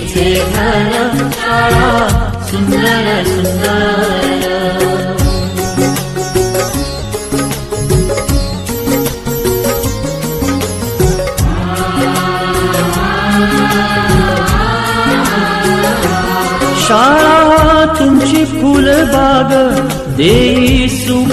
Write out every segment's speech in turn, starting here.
तिचे घर काळा सुंदर सुंदर. शाळा तुमची फुलबाग देई सुग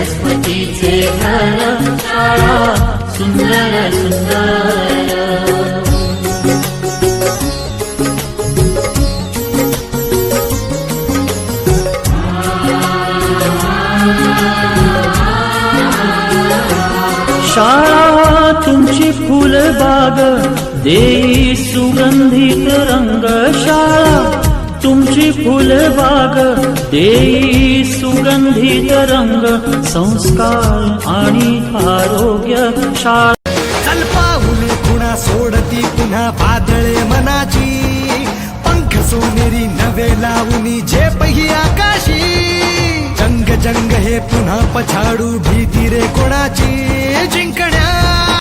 सरस्वतीचे घर शाळा सुंदर सुंदर. शाळा तुमची फुलबाग देई सुगंधित रंग तुमची फुलबाग देई सुगंधित रंग संस्कार आणि आरोग्य शाळा. चल सोडती पुन्हा वादळे मनाची. पंख सोनेरी नवे लावूनी झेपही आकाशी. जंग जंग हे पुन्हा पछाडू भीती रे कोणाची? जिंकण्या